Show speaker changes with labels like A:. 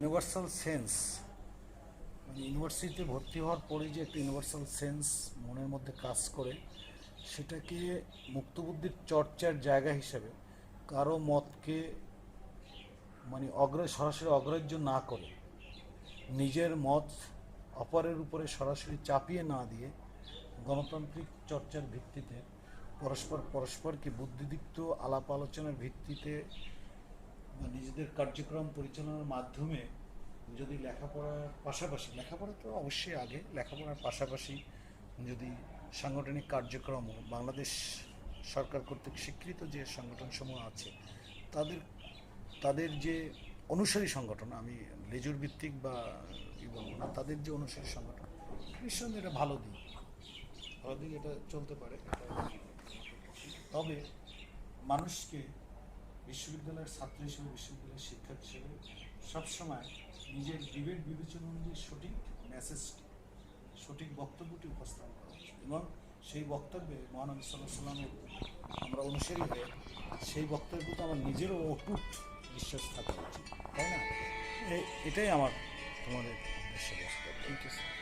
A: Universal sense মানে ইউনিভার্সিটিতে ভর্তি হওয়ার পরে যে একটা ইউনিভার্সাল সেন্স মনের মধ্যে কাজ করে, সেটাকে মুক্তবুদ্ধির চর্চার জায়গা হিসেবে কারও মতকে মানে অগ্র সরাসরি অগ্রাহ্য না করে, নিজের মত অপরের উপরে সরাসরি চাপিয়ে না দিয়ে গণতান্ত্রিক চর্চার ভিত্তিতে পরস্পর পরস্পরকে বুদ্ধিদীপ্ত আলাপ আলোচনার ভিত্তিতে নিজেদের কার্যক্রম পরিচালনার মাধ্যমে যদি লেখাপড়ার পাশাপাশি, লেখাপড়া তো অবশ্যই আগে, লেখাপড়ার পাশাপাশি যদি সাংগঠনিক কার্যক্রম বাংলাদেশ সরকার কর্তৃক স্বীকৃত যে সংগঠনসমূহ আছে, তাদের তাদের যে অনুসারী সংগঠন, আমি লেজুর ভিত্তিক বা বলব না, তাদের যে অনুসারী সংগঠন, নিঃসন্দেহে এটা ভালো দিক। ভালো দিক এটা চলতে পারে তবে মানুষকে বিশ্ববিদ্যালয়ের ছাত্র হিসেবে বিশ্ববিদ্যালয়ের শিক্ষক হিসেবে সবসময় নিজের বিবেক বিবেচনা অনুযায়ী সঠিক মেসেজটি সঠিক বক্তব্যটি উপস্থাপন করা এবং সেই বক্তব্যে মহানবী সাল্লাহ সাল্লামের আমরা অনুসারী হয়ে সেই বক্তব্যতে আমার নিজেরও অটুট বিশ্বাস থাকা উচিত, তাই না? এটাই আমার তোমাদের বক্তব্য থ্যাংক ইউ